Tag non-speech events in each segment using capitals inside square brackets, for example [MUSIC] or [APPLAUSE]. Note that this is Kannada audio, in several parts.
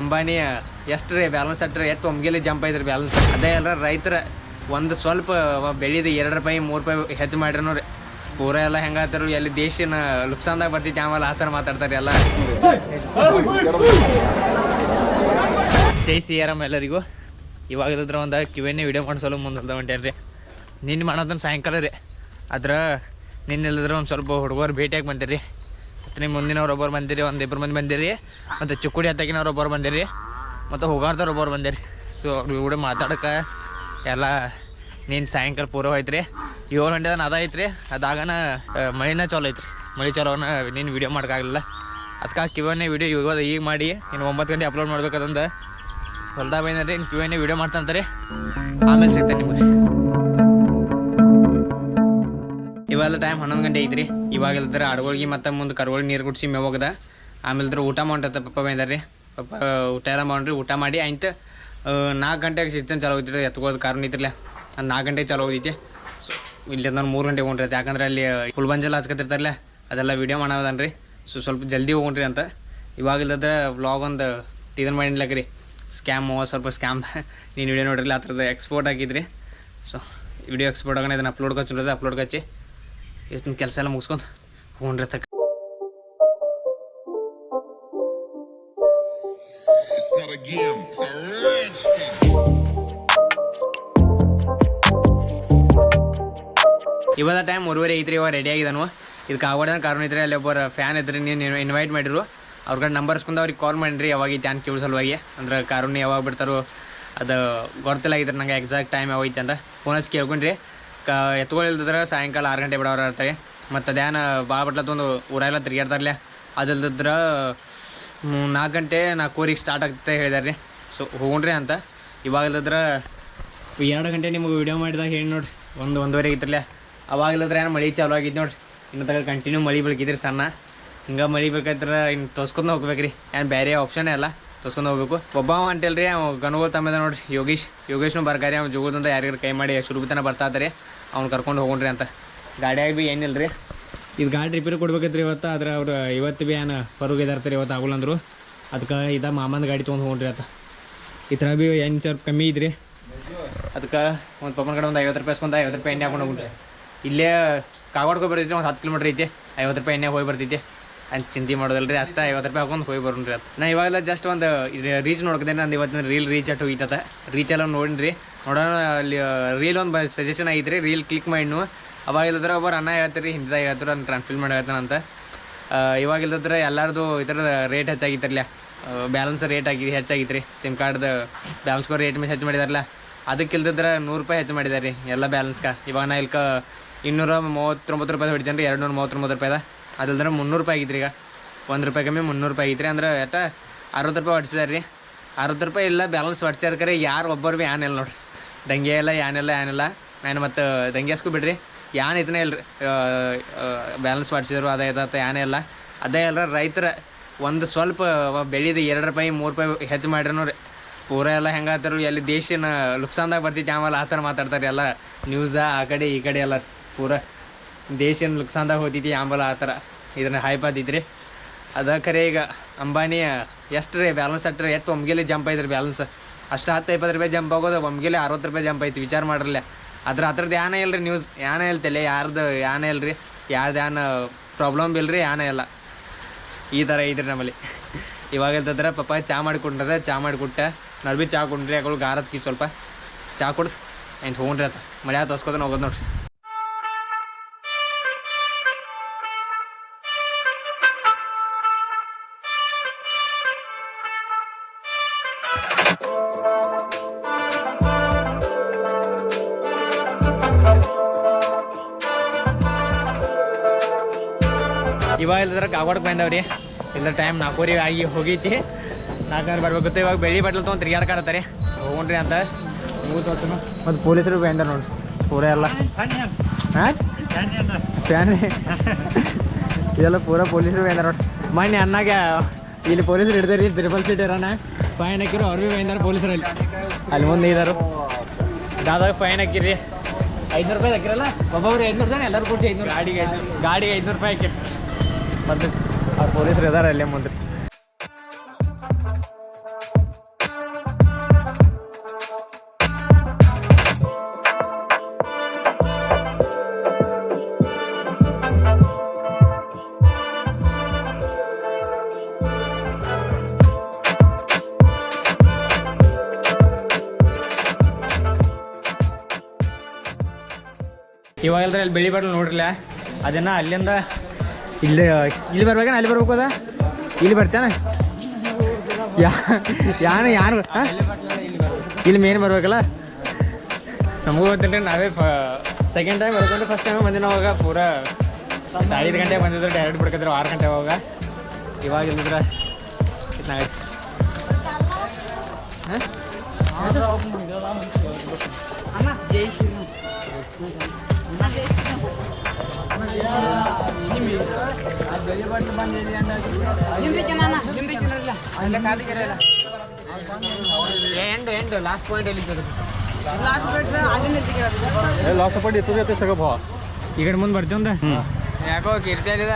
ಅಂಬಾನಿ ಎಷ್ಟು ರೀ ಬ್ಯಾಲೆನ್ಸ್ ಅಟ್ರಿ ಎತ್ತು ಒಮ್ಗೆಲಿ ಜಂಪ್ ಐತ್ರಿ ಬ್ಯಾಲೆನ್ಸ್ ಅದೇ ಅಲ್ಲ ರೈತರ ಒಂದು ಸ್ವಲ್ಪ ಬೆಳೆದ ಎರಡು ರೂಪಾಯಿ, ಮೂರು ರೂಪಾಯಿ ಹೆಚ್ಚು ಮಾಡ್ರಿ ರೀ ಪೂರ ಎಲ್ಲ ಹೆಂಗಾತಾರ ಎಲ್ಲಿ ದೇಶನ ಲುಕ್ಸಾನ್ದಾಗ ಬರ್ತೈತಿ ಆಮೇಲೆ ಆ ಥರ ಮಾತಾಡ್ತಾರೆ ಎಲ್ಲ. ಜೈ ಸಿ ಆರಾಮ್ ಎಲ್ಲರಿಗೂ. ಇವಾಗ ಇಲ್ಲದ್ರ ಒಂದು ಕಿವೇನೇ ವಿಡಿಯೋ ಮಾಡಿಸಲು ಮುಂದೆ ರೀ ನಿನ್ನೆ ಮಾಡೋದನ್ನ ಸಾಯಂಕಾಲ ರೀ. ಅದ್ರ ನಿನ್ನೆ ಇಲ್ಲದ್ರ ಒಂದು ಸ್ವಲ್ಪ ಹುಡುಗರು ಭೇಟಿಯಾಗಿ ಬಂದಿರಿ. ನಿಮ್ಮ ಮುಂದಿನವ್ರು ಒಬ್ಬರು ಬಂದಿರಿ, ಒಂದು ಇಬ್ಬರು ಮಂದಿ ಬಂದಿರಿ, ಮತ್ತು ಚುಕ್ಕುಡಿ ಹತ್ತಕಿನವ್ರು ಒಬ್ಬರು ಬಂದಿರಿ, ಮತ್ತು ಹೋಗಾಡ್ದವ್ರು ಒಬ್ಬರು ಬಂದಿರಿ. ಸೊ ಅವ್ರ ಕೂಡ ಮಾತಾಡಕ್ಕೆ ಎಲ್ಲ ನೀನು ಸಾಯಂಕಾಲ ಪೂರ ಹೋಯ್ತು ರೀ ಏಳು ಗಂಟೆ ಅದ ಐತ್ರಿ, ಅದಾಗನ ಮಳೆನ ಚಾಲು ಐತ್ರಿ. ಮಳಿ ಚಾಲೋನ ನೀನು ವಿಡಿಯೋ ಮಾಡೋಕ್ಕಾಗಲಿಲ್ಲ ಅದಕ್ಕೆ ಕಿವನೇ ವಿಡಿಯೋ ಇವಾಗ ಈಗ ಮಾಡಿ, ಇನ್ನು ಒಂಬತ್ತು ಗಂಟೆ ಅಪ್ಲೋಡ್ ಮಾಡ್ಬೇಕಂತ ಹೊಲ್ದಾಗ ಬಂದ್ರಿ, ಇನ್ನು ಕಿವನೇ ವಿಡಿಯೋ ರೀ ಆಮೇಲೆ ಸಿಗ್ತೇನೆ ನಿಮಗೆ. ಇವಾಗ ಟೈಮ್ ಹನ್ನೊಂದು ಗಂಟೆ ಐತ್ರಿ. ಇವಾಗ ಇಲ್ದ್ರೆ ಅಡ್ಗೊಳ್ಗಿ ಮತ್ತೆ ಮುಂದೆ ಕರುಗಳು ನೀರು ಕುಡಿಸಿ ಮೇವಾಗದ ಆಮೇಲೆ ಊಟ ಮಾಡ್ರತ್ತ ಪಪ್ಪ ಬೈದಾರ್ರಿ. ಪಪ್ಪ, ಊಟ ಎಲ್ಲ ಮಾಡ್ರಿ, ಊಟ ಮಾಡಿ ಆಯ್ತು. ನಾಲ್ಕು ಗಂಟೆಗೆ ಸಿಸ್ಟಮ್ ಚಾಲು ಹೋಗ್ತಿರಿ ಎತ್ಕೊಳ್ಳೋದು ಕಾರಣ ನಿಂತಿರ್ಲ ಅದು ನಾಲ್ಕು ಗಂಟೆಗೆ ಚಾಲು ಹೋಗೈತಿ ಸೊ ಇಲ್ಲಿ ನಾನು ಮೂರು ಗಂಟೆಗೆ ಹೊಂಟ್ರಿ ಯಾಕಂದ್ರೆ ಅಲ್ಲಿ ಫುಲ್ ಬಂಜೆಲ್ಲ ಹಚ್ಕೊತಿರ್ತಾರಲ್ಲ ಅದೆಲ್ಲ ವೀಡಿಯೋ ಮಾಡೋದನ್ರಿ ಸೊ ಸ್ವಲ್ಪ ಜಲ್ದಿ ಹೋಗ್ರಿ ಅಂತ. ಇವಾಗ ಇಲ್ಲದ್ರೆ ವ್ಲಾಗ್ ಒಂದು ಇದನ್ನು ಮಾಡಿನ್ಲಕ್ಕ ರೀ ಸ್ಕ್ಯಾಮ್ ಸ್ವಲ್ಪ ಸ್ಕ್ಯಾಮ್ ನೀನು ವಿಡಿಯೋ ನೋಡ್ರಿ ಆ ಥರದ್ದು ಎಕ್ಸ್ಪೋರ್ಟ್ ಹಾಕಿದ್ರಿ. ಸೊ ವಿಡಿಯೋ ಎಕ್ಸ್ಪೋರ್ಟ್ ಆಗೋಣ, ಇದನ್ನು ಅಪ್ಲೋಡ್ ಕಚ್ಚಿರೋದು ಅಪ್ಲೋಡ್ ಕಚ್ಚಿ ಇವತ್ತಿನ ಕೆಲಸ ಎಲ್ಲ ಮುಗಿಸ್ಕೊಂಡು thing. ಇವಾಗ ಟೈಮ್ ಮೂರುವರೆ ಐತ್ರಿ, ಇವಾಗ ರೆಡಿ ಆಗಿದ್ದಾನು ಇದಕ್ಕೆ ಆಗೋಣ ಕಾರಣ ಇದ್ರೆ ಅಲ್ಲಿ ಒಬ್ಬರು ಫ್ಯಾನ್ ಇದ್ರಿ ನೀನು ಇನ್ವೈಟ್ ಮಾಡಿರು. ಅವ್ರ ಕಡೆ ನಂಬರ್ ಇಸ್ಕೊಂಡು ಅವ್ರಿಗೆ ಕಾಲ್ ಮಾಡಿರಿ, ಯಾವಾಗ ಐತೆ ಅಂತ ಕೇಳೋ ಸಲುವಾಗಿ. ಅಂದ್ರೆ ಕಾರುಣ್ಯ ಯಾವಾಗ ಬಿಡ್ತಾರೋ ಅದು ಗೊತ್ತಿಲ್ಲ ಇದ್ರೆ ನಂಗೆ ಎಕ್ಸಾಕ್ಟ್ ಟೈಮ್ ಯಾವ ಐತೆ ಅಂತ ಫೋನ್ ಹಚ್ಚಿ ಕೇಳ್ಕೊಂಡ್ರಿ. ಕ ಎತ್ಕೊಳ್ಳಿಲ್ದಿದ್ರೆ ಸಾಯಂಕಾಲ ಆರು ಗಂಟೆ ಬಿಡೋರು ಇರ್ತಾರೆ. ಮತ್ತು ಧ್ಯಾನ ಭಾಳ ಬಟ್ಲತ್ತೊಂದು ಊರೆಲ್ಲ ತಿರುಗಾಡ್ತಾರಲ್ಲೇ ಅದಿಲ್ದಿದ್ರೆ ನಾಲ್ಕು ಗಂಟೆ ನಾಲ್ಕೂರಿಗೆ ಸ್ಟಾರ್ಟ್ ಆಗ್ತದೆ ಹೇಳಿದಾರೆ ರೀ. ಸೊ ಹೋಗ್ರಿ ಅಂತ. ಇವಾಗ ಇಲ್ದಿದ್ರೆ ಎರಡು ಗಂಟೆ ನಿಮಗೆ ವಿಡಿಯೋ ಮಾಡಿದಾಗ ಹೇಳಿ ನೋಡಿರಿ. ಒಂದು ಒಂದೂವರೆ ಇತ್ತಲ್ಲ ಅವಾಗಲಿದ್ರೆ ಏನು ಮಳೆ ಚಾಲು ಆಗಿದ್ದು ನೋಡಿರಿ. ಇನ್ನು ತಗ ಕಂಟಿನ್ಯೂ ಮಳೆ ಬೀಳ್ಕಿದ್ರಿ ಸಣ್ಣ. ಹಿಂಗೆ ಮಳೆ ಬೇಕಾದ್ರೆ ಇನ್ನು ತೊಸ್ಕೊಂಡು ಹೋಗ್ಬೇಕು ರೀ ಏನು ಬೇರೆ ಆಪ್ಷನೇ ಅಲ್ಲ. ತೊಸ್ಕೊಂಡು ಹೋಗ್ಬೇಕು ಒಬ್ಬ ಅಂಟಲ್ರಿ ಅವ ತಮ್ಮ ತಮ್ಮದ ನೋಡ್ರಿ ಯೋಗೇಶ್. ಯೋಗೇಶ್ನು ಬರ್ಕಾರಿ ಅವ್ನು ಜೋಗದಂತ ಯಾರ್ಯಾರು ಕೈ ಮಾಡಿ ಸುಲಭತನ ಬರ್ತಾ ಇದ್ದಾರೆ ಅವ್ನು ಕರ್ಕೊಂಡು ಹೋಗೋಣ್ರಿ ಅಂತ. ಗಾಡಿಯಾಗ ಭೀ ಏನಿಲ್ಲ ರೀ ಇದು ಗಾಡಿ ರಿಪೇರಿ ಕೊಡ್ಬೇಕೈತ್ರಿ ಇವತ್ತು ಆದ್ರೆ ಅವ್ರು ಇವತ್ತು ಭೀ ಏನು ಹೊರಗಿದಾರ್ತಾರೆ ಇವತ್ತು ಆಗುಲ್ಲ ಅಂದರು. ಅದಕ್ಕೆ ಇದ ಮಾಮಂದ ಗಾಡಿ ತೊಗೊಂಡು ಹೋಗೋಣ್ರಿ ಅಂತ ಈ ಥರ ಭೀ ಎಂಟು ಸಾವಿರ ಕಮ್ಮಿ ಇದ್ರಿ ಅದಕ್ಕೆ ಒಂದು ಪಪ್ಪನ ಕಡೆ ಒಂದು ಐವತ್ತು ರೂಪಾಯಿ ಇಸ್ಕೊಂತ ಐವತ್ತು ರೂಪಾಯಿ ಎಣ್ಣೆ ಹಾಕೊಂಡು ಹೋಗ್ಬಿಟ್ರಿ. ಇಲ್ಲೇ ಕಾಗೋಡ್ಕೊ ಬರ್ತೈತಿ ಒಂದು ಹತ್ತು ಕಿಲೋಮೀಟ್ರ್ ಐತಿ ಐವತ್ತು ರೂಪಾಯಿ ಎಣ್ಣೆ ಹೋಗಿ ಬರ್ತೈತಿ. ಅಂತ ಚಿಂತೆ ಮಾಡೋದಲ್ರಿ. ಅಷ್ಟೇ ಐವತ್ತು ರೂಪಾಯಿ ಹಾಕೊಂಡು ಹೋಗಿ ಬರೋಣ್ರಿ ಅದು. ನಾ ಇವಾಗೆಲ್ಲ ಜಸ್ಟ್ ಒಂದು ರೀಚ್ ನೋಡ್ಕೊಂಡೆ ನಂದು ಇವತ್ತಿನ ರೀಲ್ ರೀಚ್ ಅಟ್ ಹೋಗಿತ್ತ ರೀಚ್ ಎಲ್ಲ ನೋಡಿನ್ರಿ. ನೋಡೋಣ, ಅಲ್ಲಿ ರೀಲ್ ಒಂದು ಸಜೆಷನ್ ಐತ್ರಿ. ರೀಲ್ ಕ್ಲಿಕ್ ಮಾಡಿನು. ಅವಾಗ ಇಲ್ಲದ್ರೆ ಒಬ್ಬರು ಅನ್ನ ಹೇಳ್ತೀರಿ ಹಿಂದಿದಾಗ ಹೇಳ್ತಾರೆ ಅಂತ ಟ್ರಾನ್ಸ್ಫಿಲ್ ಮಾಡಿ ಹೇಳ್ತಾನಂತ ಇವಾಗ ಇಲ್ಲದ್ರೆ ಎಲ್ಲರದು ಈ ಥರದ ರೇಟ್ ಹೆಚ್ಚಾಗಿತ್ತರ್ಲ. ಬ್ಯಾಲೆನ್ಸ್ ರೇಟ್ ಆಗಿ ಹೆಚ್ಚಾಗಿತ್ತು ಸಿಮ್ ಕಾರ್ಡ್ದು ಬ್ಯಾಲೆನ್ಸ್ಗೂ ರೇಟ್ ಮೇಲೆ ಹೆಚ್ಚು ಮಾಡಿದಾರಲ್ಲ ಅದಕ್ಕೆ ಇಲ್ದಿದ್ರೆ ನೂರು ರೂಪಾಯಿ ಹೆಚ್ಚು ಮಾಡಿದಾರೆ ಎಲ್ಲ ಬ್ಯಾಲೆನ್ಸ್ಗ ಇವಾಗ ನಾ ಇಲ್ಕ ಇನ್ನೂರ ಮೂವತ್ತೊಂಬತ್ತು ರೂಪಾಯಿ ಹೊಡಿತೇನೆ ರೀ ಎರಡು ನೂರ ಮೂವತ್ತೊಂಬತ್ತು ರೂಪಾಯಿದ. ಅದಲ್ದ್ರೆ ಮುನ್ನೂರು ರೂಪಾಯಿ ಆಗಿತ್ತು ರೀ ಈಗ. ಒಂದು ರೂಪಾಯಿ ಕಮ್ಮಿ ಮುನ್ನೂರು ರೂಪಾಯಿ ಆಗಿತ್ತು ರೀ ಅಂದ್ರೆ ಎಟ್ಟ, ಅರವತ್ತು ರೂಪಾಯಿ ಹೊಡ್ಸಿದಾರೆ ರೀ ಅರವತ್ತು ರೂಪಾಯಿ ಇಲ್ಲ ಬ್ಯಾಲೆನ್ಸ್ ಹೊಡ್ಸ್ಯಾರ ಕರೆ, ಯಾರು ಒಬ್ಬರು ಭೀ ಏನಿಲ್ಲ ನೋಡ್ರಿ. ದಂಗೆ ಇಲ್ಲ ಏನಿಲ್ಲ ಏನಿಲ್ಲ ನಾನು ಮತ್ತು ದಂಗೆಸ್ಕು ಬಿಡ್ರಿ. ಯಾನ್ ಇಲ್ಲ ರೀ ಬ್ಯಾಲೆನ್ಸ್ ಹೊಡ್ಸಿದ್ರು, ಅದೇ ಇದಾತ ಏನೇ ಇಲ್ಲ. ಅದೇ ಅಲ್ಲ ರೈತರ ಒಂದು ಸ್ವಲ್ಪ ಬೆಳೆದ ಎರಡು ರೂಪಾಯಿ, ಮೂರು ರೂಪಾಯಿ ಹೆಚ್ಚು ಮಾಡ್ರಿ ನೋಡ್ರಿ. ಪೂರ ಎಲ್ಲ ಹೆಂಗಾತಾರು ಎಲ್ಲಿ ದೇಶನ ಲುಕ್ಸಾನ್ದಾಗ ಬರ್ತೈತಿ ಆಮೇಲೆ ಆ ಥರ ಮಾತಾಡ್ತಾರೆ ಎಲ್ಲ. ನ್ಯೂಸ ಆ ಕಡೆ, ಈ ಕಡೆ ಎಲ್ಲ ಪೂರ. ದೇಶನ ಲುಕ್ಸಾಂದ ಹೋದಿದ್ದೆ ಆಂಬಲ ಆ ಥರ. ಇದನ್ನ ಆದಿದ್ರೆ ಅದ ಖರೆ ಈಗ ಅಂಬಾನಿ ಎಷ್ಟು ರೀ ಬ್ಯಾಲೆನ್ಸ್ ಅಟ್ರಿ? ಎತ್ತು ಒಮ್ಗೆಲೆ ಜಂಪ್ ಐತ್ರಿ ಬ್ಯಾಲೆನ್ಸ್ ಅಷ್ಟು ಹತ್ತು ಇಪ್ಪತ್ತು ರೂಪಾಯಿ ಜಂಪ್ ಆಗೋದು, ಒಮ್ಗೆಲೆ ಅರವತ್ತು ರೂಪಾಯಿ ಜಂಪ್ ಐತಿ, ವಿಚಾರ ಮಾಡ್ರಲ್ಲ ಅದ್ರ ಹತ್ರದ್ದು ಯಾನೇ ಇಲ್ಲ ರೀ ನ್ಯೂಸ್ ಯಾನೇ ಇಲ್ತಲೆ? ಯಾರ್ದು ಯಾನೇ ಇಲ್ಲ ರೀ ಯಾರ್ದು ಯಾನ ಪ್ರಾಬ್ಲಮ್ ಇಲ್ಲ ರೀ ಯಾನೇ ಇಲ್ಲ. ಈ ಥರ ಐತ್ರಿ ನಮ್ಮಲ್ಲಿ. ಇವಾಗ ಹೇಳ್ತಿದ್ರೆ ಪಪ್ಪ ಚಾ ಮಾಡಿಕೊಂಡ್ರದ, ಚಾ ಮಾಡಿಕೊಟ್ಟೆ. ನರ್ಬಿ ಚಾ ಕುಂಡ್ರಿ ಅಗಳು ಗಾರತ್ಕಿ ಸ್ವಲ್ಪ. ಚಾ ಕುಡ್ದು ಆಯ್ತು ಹೋಗ್ರಿ ಆತ ಮಳೆ ತೋಸ್ಕೊತಾನೆ ಹೋಗೋದು ನೋಡ್ರಿ. ಇವಾಗ ಇಲ್ಲದ್ರೆ ಕಾಗೋಡಕ್ಕೆ ಬಂದವ್ರಿ. ಇಲ್ಲ ಟೈಮ್ ನಾಲ್ಕೂರಿ ಆಗಿ ಹೋಗೈತಿ. ನಾಲ್ಕೂವರೆ ಬರ್ಬೇಕು. ಇವಾಗ ಬೆಳಿ ಬಟ್ಲು ತೊಗೊಂಡು ತಿರ್ಗಾಡ್ಕಾಡತ್ತಾರೆ ಹೋಗ್ರಿ ಅಂತ. ಮತ್ತು ಪೊಲೀಸರು ಬಂದಾರ ನೋಡಿ ಪೂರ ಎಲ್ಲ. ಫ್ಯಾನ್. ಇದೆಲ್ಲ ಪೂರ ಪೊಲೀಸರು ಬಂದಾರ ನೋಡಿ ಮೊನ್ನೆ ಅನ್ನಾಗ ಇಲ್ಲಿ ಪೊಲೀಸರು ಹಿಡ್ದಾರಿ ಬಿರ್ಬಲ್ ಸೀಟ್ ಇರೋಣ. ಫೈನ್ ಹಾಕಿರು, ಅವ್ರು ಭೀ ಬಂದಾರ ಪೊಲೀಸರು ಅಲ್ಲಿ ಅಲ್ಲಿ ಮುಂದೆ ಇದ್ದಾರು ದಾದಾಗ ಫೈನ್ ಹಾಕಿರಿ. ಐದುನೂರು ರೂಪಾಯಿ ಹಾಕಿರಲ್ಲ? ಒಬ್ಬೊಬ್ರು ರೂಪಾಯಿ ಎಲ್ಲರೂ ಕೊಡ್ತೀವಿ ಐದುನೂರು. ಗಾಡಿಗೆ ಗಾಡಿಗೆ ಐದುನೂರು ರೂಪಾಯಿ ಹಾಕಿ ಮತ್ತೆ ಆ ಪೊಲೀಸರು ಇದಾರೆ ಅಲ್ಲೇ ಮುಂದೆ. ಇವಾಗೆಲ್ಲದ್ರೆ ಅಲ್ಲಿ ಬೆಳಿ ನೋಡ್ರಿಲ್ಲ? ಅದನ್ನ ಅದನ್ನು ಅಲ್ಲಿಂದ ಇಲ್ಲಿ ಇಲ್ಲಿ ಬರ್ಬೇಕೇನ ಅಲ್ಲಿ ಬರ್ಬೇಕು ಅದ? ಇಲ್ಲಿ ಬರ್ತಾನ? ಯಾ ಯಾನು, ಯಾರು? ಇಲ್ಲಿ ಮೇನ್ ಬರ್ಬೇಕಲ್ಲ? ನಮಗೂ ಗೊತ್ತಿಲ್ಲ ನಾವೇ ಸೆಕೆಂಡ್ ಟೈಮ್ ಬರ್ಕೊಂಡು ಫಸ್ಟ್ ಟೈಮ್ ಬಂದಿನ ಅವಾಗ ಪೂರ ಐದು ಗಂಟೆ ಬಂದಿದ್ರು ಡೈರೆಕ್ಟ್ ಬಿಡ್ಕೊತಾರೆ ಆರು ಗಂಟೆ ಅವಾಗ. ಇವಾಗ ಇಲ್ಲಿದ್ರೆ ಇದ್ನಾಗೈತಿ ಎಂಡ್ ಎಂಡ್ ಲಾಸ್ಟ್ ಪಾಯಿಂಟ್ ಎಲ್ಲಿ ಲಾಸ್ಟ್ ಪಾಯಿಂಟ್ ಇತ್ತು ಜೊತೆ ಸಗ ಭಾವ. ಈ ಕಡೆ ಮುಂದೆ ಬರ್ತೀವಿ ಅಂದ ಯಾಕೋ ಕಿರ್ತಿಯಲ್ಲಿದ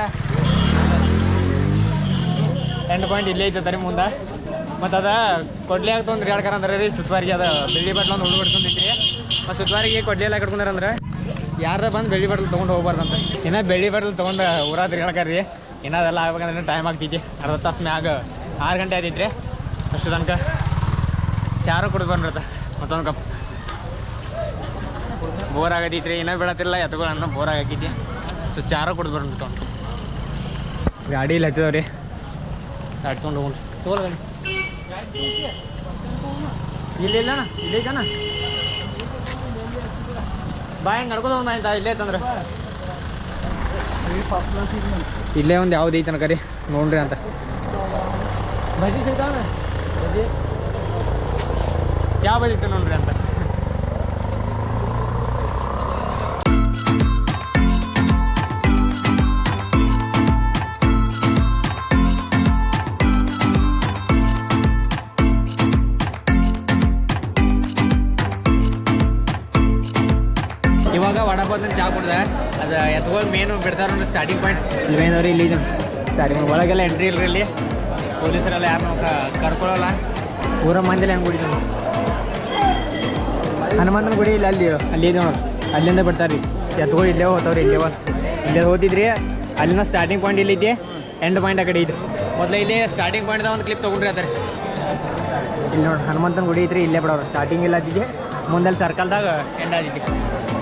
ಎಂಡ್ ಪಾಯಿಂಟ್ ಇಲ್ಲೇ ಐತೆ ತರಿ ಮುಂದೆ. ಮತ್ತು ಅದ ಕೊಡ್ಲಿ ಆಗ್ತಂದ್ರೆ ಕರ ಅಂದ್ರೆ ರೀ ಸುತ್ತವಾರಿಗೆ ಅದ. ಬಿಳಿ ಬಟ್ಲ ಒಂದು ಹುಡುಗ ಬಿಡ್ಕೊಂಡಿದ್ರಿ ಮತ್ತು ಸುತ್ತವಾರಿಗೆ ಕೊಡ್ಲಿ ಎಲ್ಲ ಕಟ್ಕೊಂಡಾರ ಅಂದ್ರೆ? ಯಾರ ಬಂದು ಬೆಳ್ಳಿ ಬಟ್ಲು ತೊಗೊಂಡು ಹೋಗ್ಬಾರ್ದಂತ. ಇನ್ನು ಬೆಳ್ಳಿ ಬಟ್ಲು ತೊಗೊಂಡು ಊರಾಗ ತಿರ್ಗಾಡ್ಕಾರ್ರಿ ಇನ್ನೂ ಅದೆಲ್ಲ ಆಗ್ಬೇಕಂದ್ರೆ ಟೈಮ್ ಆಗ್ತೈತಿ. ಅರ್ಧ ತಾಸು ಮ್ಯಾಗ ಆರು ಗಂಟೆ ಆದೈತ್ರಿ ಅಷ್ಟು ತನಕ ಚಾರು ಕುಡಿದು ಮತ್ತೊಂದು ಕಪ್. ಬೋರ್ ಆಗತೈತ್ರಿ. ಇನ್ನೂ ಬೀಳತ್ತಿಲ್ಲ. ಎತ್ಕೊಳ ಅನ್ನ ಬೋರ್ ಆಗೈತಿ ಸೊ ಚಾರು ಕುಡಿದು ಬಂದ್ಬಿಟ್ಟು ಗಾಡಿ ಇಲ್ಲಿ ಹಚ್ಚಿದವ್ರಿ. ಗಾಡಿ ತೊಗೊಂಡು ತಗೋಲ್ ಗಾಡಿ. ಇಲ್ಲ ಇಲ್ಲ ಅಣ್ಣ ಇಲ್ಲೇ ಬಾ ಹೆಂಗೆ ನಡ್ಕೊಂಡು ಆಯ್ತಾ ಇಲ್ಲೇ ಐತಂದ್ರೆ ಇಲ್ಲೇ ಒಂದು ಯಾವ್ದು ಐತನ ಕರಿ ನೋಡ್ರಿ ಅಂತ. ಬಜಿ ಸಿಗ್ತಾವ ಬಜಿ ಚಾ ಬಜಿತ ನೋಡ್ರಿ ಅಂತ. ಎತ್ಕೊಂಡು ಮೇನು ಬಿಡ್ತಾರ ಸ್ಟಾರ್ಟಿಂಗ್ ಪಾಯಿಂಟ್ ಇಲ್ಲಿ ಮೇನ್ ಅವ್ರಿ ಇಲ್ಲಿ ಸ್ಟಾರ್ಟಿಂಗ್ ಒಳಗೆಲ್ಲ ಎಂಟ್ರಿ ಇಲ್ರಿ ಇಲ್ಲಿ. ಪೊಲೀಸರೆಲ್ಲ ಯಾರನ್ನೂ ಕರ್ಕೊಳ್ಳಲ್ಲ ಊರ ಮಂದಿಲ್ಲ ಹೆಂಗೆ ಕುಡಿತಾನೆ ಹನುಮಂತನ ಗುಡಿ ಇಲ್ಲ ಅಲ್ಲಿ. ಅಲ್ಲಿ ನೋಡಿ. ಅಲ್ಲಿಂದ ಬಿಡ್ತಾರೆ ರೀ ಎತ್ಕೊಂಡು ಇಲ್ಲೇ ಹೋಗ್ತಾವ್ರಿ ಇಲ್ಲೇ ಇಲ್ಲೇ ಹೋದಿದ್ರಿ ಅಲ್ಲಿನ ಸ್ಟಾರ್ಟಿಂಗ್ ಪಾಯಿಂಟ್ ಇಲ್ಲಿ ಇದೆ ಎಂಡ್ ಪಾಯಿಂಟ್ ಆ ಕಡೆ ಇದ್ರು ಮೊದಲು ಇಲ್ಲಿ ಸ್ಟಾರ್ಟಿಂಗ್ ಪಾಯಿಂಟ್ದಾಗ ಒಂದು ಕ್ಲಿಪ್ ತೊಗೊಂಡ್ರಿ ಅದ್ರಿ. ಇಲ್ಲಿ ನೋಡಿ ಹನುಮಂತನ ಗುಡಿ ಇದ್ರಿ ಇಲ್ಲೇ ಬಿಡೋರು. ಸ್ಟಾರ್ಟಿಂಗ್ ಇಲ್ಲ ಅದಿಗೆ ಮುಂದಲ್ಲಿ ಸರ್ಕಲ್ದಾಗ ಎಂಡ್ ಆದಿತ್ತು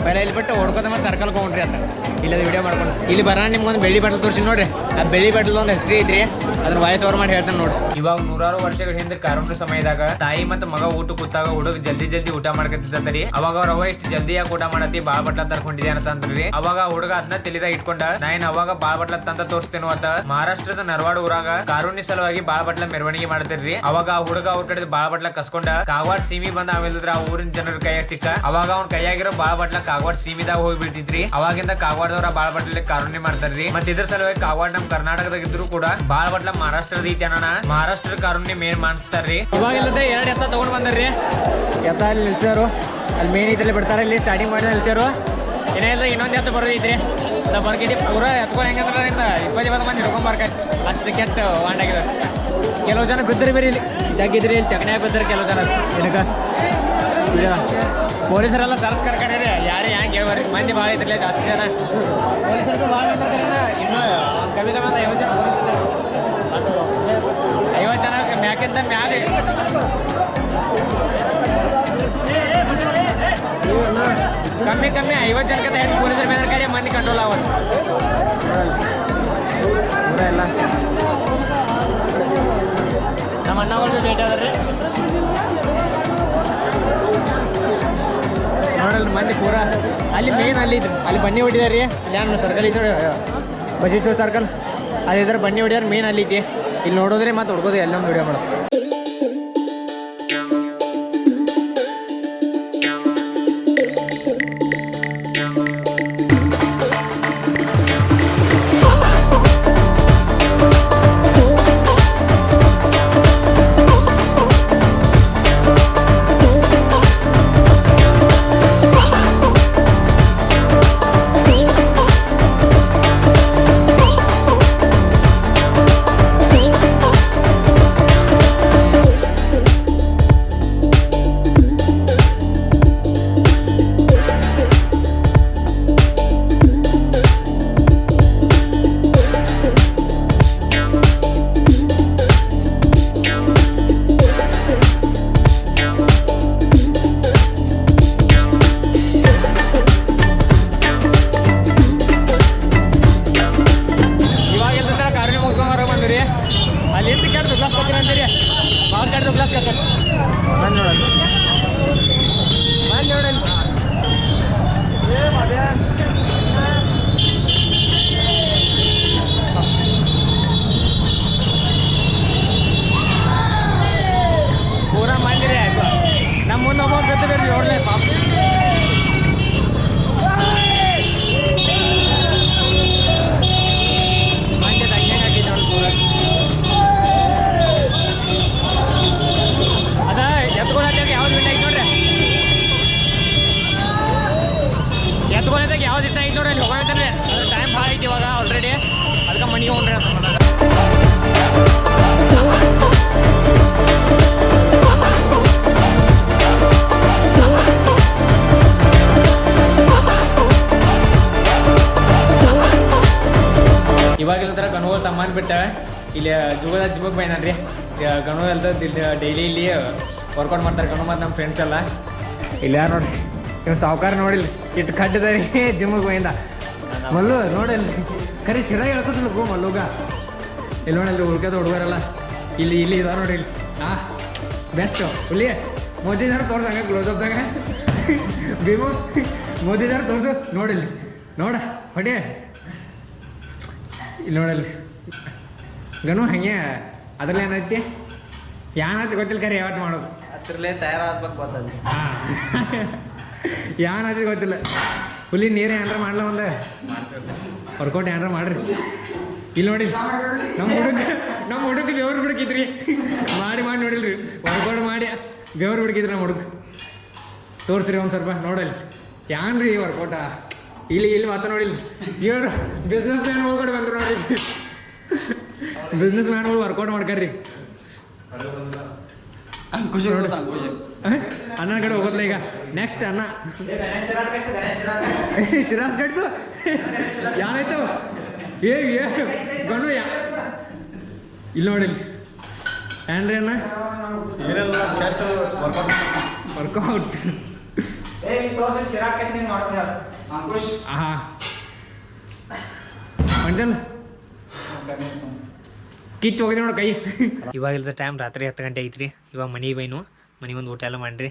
ಪೈಲ ಇಲ್ಲಿ ಬಿಟ್ಟು ಹೊಡ್ಕೋತ ಮತ್ತೆ ಸರ್ಕಲ್ ಹೋಗ್ರಿ ಅಂತ. ಇಲ್ಲದ ವಿಡಿಯೋ ಮಾಡ್ಕೊಂಡು. ಇಲ್ಲಿ ಬರೋಣ, ನಿಮ್ಗೊಂದು ಬೆಳ್ಳಿ ಬಟ್ಲು ತೋರಿಸಿ ನೋಡ್ರಿ. ಆ ಬೆಳ್ಳಿ ಬಟ್ಲು ಒಂದು ಹಿಸ್ಟ್ರಿ ಐತ್ರಿ. ಅದನ್ನ ವಾಯ್ಸ್ ಓವರ್ ಮಾಡಿ ಹೇಳ್ತಾನೆ ನೋಡಿ ಇವಾಗ ನೂರಾರು ವರ್ಷಗಳ ಹಿಂದೆ ಕಾರುಣ್ಯ ಸಮಯದಾಗ ತಾಯಿ ಮತ್ತು ಮಗ ಊಟ ಕೂತಾಗ ಹುಡುಗ ಜಲ್ದಿ ಜಲ್ದಿ ಊಟ ಮಾಡ್ಕತ್ತಿದ್ದರಿ ಅವಾಗ ಅವ್ರ ಅವ್ವ ಇಷ್ಟು ಜಲ್ದಿ ಯಾಕೆ ಊಟ ಮಾಡತಿ ಬಾಳ ಬಟ್ಲ ತರ್ಕೊಂಡಿದೆ ಅಂತಂದ್ರಿ. ಅವಾಗ ಹುಡುಗ ಅದನ್ನ ತಿಳಿದ ಇಟ್ಕೊಂಡ ನಾನು ಅವಾಗ ಬಾಳ ಬಟ್ಲ ತಂದ ತೋರಿಸ್ತೇನೆ ಅಂತ ಮಹಾರಾಷ್ಟ್ರದ ನರವಾಡ ಊರಾಗ ಕಾರುಣ್ಯ ಸಲುವಾಗಿ ಬಾಳ ಬಟ್ಲ ಮೆರವಣಿಗೆ ಮಾಡ್ತಿರ್ರಿ. ಅವಾಗ ಆ ಹುಡುಗ ಅವ್ರ ಕಡೆ ಬಾಳ ಬಟ್ಲ ಕಸ್ಕೊಂಡ, ಕಾಗವಾಡ್ ಸೀಮಿ ಬಂದ ಆಮೇಲೆ ಆ ಊರಿನ ಜನರ ಕೈಯಾಗ ಸಿಕ್ಕ? ಅವಾಗ ಅವ್ನ ಕೈಯಾಗಿರೋ ಬಾಳ ಬಟ್ಲ ಕಾಗವಾಡ್ ಸೀಮಿದಾಗ ಹೋಗಿ ಬಿಡ್ತಿದ್ರಿ ಅವಾಗಿಂದ ಕಾಗವಾಡದವ್ರ ಬಾಳ ಬಟ್ಲ ಕಾರುಣ್ಯ ಮಾಡ್ತಾರ್ರಿ. ಮತ್ತ ಇದ್ರ ಸಲುವಾಗಿ ಕಾಗವಾಡ್ ನಮ್ ಕರ್ನಾಟಕದಾಗ ಇದ್ರು ಕೂಡ ಬಾಳ ಬಟ್ಲ ಮಹಾರಾಷ್ಟ್ರದ ಅಣ್ಣ ಮಹಾರಾಷ್ಟ್ರ ಕಾರುಣ್ಯ ಮೇನ್ ಮಾಡಿಸ್ತಾರ್ರಿ. ಇವಾಗೆಲ್ಲದ ಎರಡು ಎತ್ತ ತಗೊಂಡ್ ಬಂದ್ರಿ. ಎತ್ತ ಅಲ್ಲಿ ನಿಲ್ಸ್ಯಾರು. ಅಲ್ಲಿ ಮೇನ್ ಇದ್ರಲ್ಲಿ ಬಿಡ್ತಾರೆ ಇಲ್ಲಿ ಸ್ಟಾರ್ಟಿಂಗ್ ಮಾಡಿ ನಿಲ್ಸಾರು ಏನಿಲ್ಲ ಇನ್ನೊಂದು ಎತ್ತ ಬರೋದೈತ್ರಿ. ಬರ್ಕಿದ್ದಿ ಪೂರ ಎತ್ಕೊಂಡು ಹೆಂಗಂದ್ರೆ ಇಪ್ಪತ್ತು ಇಪ್ಪತ್ತು ಮಂದಿ ಹಿಡ್ಕೊಂಡ್ ಬರ್ಕ ಅಷ್ಟು ಕೆಟ್ಟ ವಾಂಡಾಗಿದೆ ಕೆಲವು ಜನ ಬಿದ್ದರೆ ಬೇರೆ ಇಲ್ಲಿ. ಜಗ್ಗಿದ್ರಿ ಇಲ್ಲಿ ತೆಗಣೆ ಬಿದ್ದರೆ ಕೆಲವು ಜನ. ಏನಕ್ಕೆ? ಇಲ್ಲ ಪೊಲೀಸರೆಲ್ಲ ತರಸ್ ಕರ್ಕೊಂಡ್ರಿ ಯಾರೇ ಹ್ಯಾಂಗೆ ಹೇಳ್ಬಾರ್ರಿ ಮಂದಿ ಭಾಳ ಇದ್ರಲ್ಲ, ಜಾಸ್ತಿ ಜನ. ಪೊಲೀಸರು ಭಾಳ ಇನ್ನೂ ಕವಿದ ಐವತ್ತು ಜನ ಅದು ಐವತ್ತು ಜನ ಮ್ಯಾಕಿಂದ ಮ್ಯಾಲೆ. ಕಮ್ಮಿ ಕಮ್ಮಿ ಐವತ್ತು ಜನಕ್ಕೆ ಹೆಚ್ಚು ಪೊಲೀಸರ ಮೇಲೆ ಕಡೆ ಮಂದಿ ಕಂಟ್ರೋಲ್ ಆಗೋದು. ಎಲ್ಲ ನಮ್ಮ ಅಣ್ಣಗಳು ಭೇಟಿ ಅದಾರ್ರಿ ನೋಡಲ್ಲ ಮಂದಿ ಪೂರ. ಅಲ್ಲಿ ಮೇನ್ ಅಲ್ಲಿ ಇದ್ರು. ಅಲ್ಲಿ ಬನ್ನಿ ಹೊಡಿದಾರೆ ರೀ ಅಲ್ಲಿ ಏನು ಸರ್ಕಲ್ ಇದ್ರು ಬಸವೇಶ್ವರ ಸರ್ಕಲ್. ಅಲ್ಲಿ ಇದ್ರೆ ಬನ್ನಿ ಹೊಡಿಯಾರ ಮೇನ್ ಅಲ್ಲಿ ಐತಿ ಇಲ್ಲಿ ನೋಡಿದ್ರೆ ಮತ್ತೆ ಹುಡ್ಕೋದು ಎಲ್ಲೊಂದು ವಿಡಿಯೋ ಮಾಡೋದು. ಬೇರೆ ನೋಡ್ಲೇ ಪಾಪ. ಯಾವ್ದು ಇಷ್ಟ ಐತೆ ನೋಡ್ರಿ. ಅಲ್ಲಿ ಹೋಗೋಣ ಟೈಮ್ ಭಾಳ ಐತಿ ಇವಾಗ ಆಲ್ರೆಡಿ ಅದಕ್ಕೆ ಮನೆಗೆ ಹೋಗ್ರಿ ಅಂತ ಇವಾಗಿಲ್ಲ ಥರ ಗಣಗಳು ತಮ್ಮನ್ ಬಿಟ್ಟಾವೆ ಇಲ್ಲಿ ಜುಗದ ಜಿಮ್ಗೆ ಬೈನಾನ್ರಿ ಗಣು ಇಲ್ಲಿ ಡೈಲಿ ಇಲ್ಲಿ ವರ್ಕೌಟ್ ಮಾಡ್ತಾರೆ ಗಣು ಮತ್ತು ನಮ್ಮ ಫ್ರೆಂಡ್ಸ್ ಎಲ್ಲ. ಇಲ್ಲಿ ಯಾರು ನೋಡ್ರಿ? ಇವ್ರು ಸಾವುಕಾರ ನೋಡಿಲ್ಲ ಇಟ್ಟು ಕಟ್ಟಿದಾರೆ [LAUGHS] ಜಿಮ್ಗೆ ಬೈಂದ ಮಲ್ಲು ನೋಡಿಲ್ಲ ಕರಿ ಶಿರ ಹೇಳ್ಕೊತಿಲ್ಲ ಗೋ ಮಲ್ಲುಗ. ಇಲ್ಲಿ ನೋಡಲ್ರಿ ಉಳ್ಕೋದು ಹುಡುಗರಲ್ಲ. ಇಲ್ಲಿ ಇಲ್ಲಿ ಇದಾವ ನೋಡಿ ಇಲ್ಲಿ. ಹಾಂ ಬೆಸ್ಟು ಹುಲಿ, ಮೋದಿ ಜನ ತೋರ್ಸ ಹಂಗೆ ಕ್ಲೋಸ್ ಅಪ್ದಾಗ ಭೀಮು ಜನ ತೋರ್ಸು. ನೋಡಿಲ್ಲಿ ನೋಡ, ಹೊಡಿ. ಇಲ್ಲಿ ನೋಡಲ್ರಿ. ಗನು ಹಂಗೆ ಅದ್ರಲ್ಲಿ ಏನೈತಿ? ಯಾನೈತಿ ಗೊತ್ತಿಲ್ಲ ಕರೆ ಯಾವತ್ತು ಮಾಡೋದು? ಅದ್ರಲ್ಲೇ ತಯಾರಾಗ್ಬೇಕು ಹಾಂ. ಯಾನೈತಿ ಗೊತ್ತಿಲ್ಲ. ಹುಲಿ ನೀರು ಏನಾರ ಮಾಡ್ಲ ಒಂದು? ವರ್ಕೌಟ್ ಏನಾರ ಮಾಡ್ರಿ. ಇಲ್ಲಿ ನೋಡಿ ನಮ್ಮ ಹುಡುಗ ನಮ್ಮ ಹುಡುಗ ಬೆವ್ರು ಹುಡುಕಿದ್ರಿ ಮಾಡಿ ಮಾಡಿ ನೋಡಿಲ್ರಿ. ವರ್ಕೌಟ್ ಮಾಡಿ ಬೆವ್ರು ಬಿಡ್ಕಿದ್ರಿ ನಮ್ಮ ಹುಡುಗ. ತೋರಿಸ್ರಿ ಒಂದು ಸ್ವಲ್ಪ ನೋಡಲ್ಲಿ. ಯಾನ್ರಿ ವರ್ಕೌಟ? ಇಲ್ಲಿ ಇಲ್ಲಿ ಮಾತ್ರ ನೋಡಿಲ್ಲ ಇವರು ಬಿಸ್ನೆಸ್ ಮ್ಯಾನ್ ಹೋಗ್ಕೊಂಡು ಬಂದ್ರು ನೋಡಿ. ಬಿಸ್ನೆಸ್ ಮ್ಯಾನ್ಗಳು ವರ್ಕೌಟ್ ಮಾಡ್ಕರಿ ಮಾಡ್ಕರ್ರಿ. ನೋಡಿ ಅಣ್ಣನ ಕಡೆ ಹೋಗೋದ್ಲ ಈಗ. ನೆಕ್ಸ್ಟ್ ಅಣ್ಣ. ಶಿರಾಸ್ ಕಟ್ತು ಯಾರಾಯ್ತು ಏ ಏ ಗಣು ಯಾ ಇಲ್ಲಿ ನೋಡಿಲ್ಲ ಏನ್ರಿ ಅಣ್ಣ? ಏನೆಲ್ಲ ಚೆಸ್ಟ್ ವರ್ಕೌಟ್ ಮಂಟಲ್ ಕಿತ್ತು ಹೋಗಿದೆ ನೋಡಿ ಕೈ. ಇವಾಗ ಇಲ್ದ ಟೈಮ್ ರಾತ್ರಿ ಹತ್ತು ಗಂಟೆ ಐತ್ರಿ. ಇವಾಗ ಮನೆಗೆ ಬೈನು ಮನೆಗೆ ಒಂದು ಊಟ ಎಲ್ಲ ಮಾಡಿರಿ.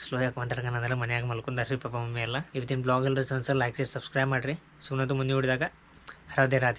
ಸ್ಲೋ ಯಾಕೆ ಮಾತಾಡ್ಕೊಂಡ್ರೆ ಮನ್ಯಾಗ ಮಲ್ಕೊಂಡಾರ್ರಿ ಪಾಪ ಮಮ್ಮಿ ಎಲ್ಲ. ಇವತ್ತಿನ ಬ್ಲಾಗ್ ಎಲ್ಲರೂ ಸನ್ಸರ್ ಲೈಕ್ ಸೇರಿ ಸಬ್ಸ್ಕ್ರೈಬ್ ಮಾಡಿರಿ. ಸುಮ್ಮನೆ ಮುಂದೆ ಹೊಡಿದಾಗ ಹರದೇ ರಾತ್ರಿ.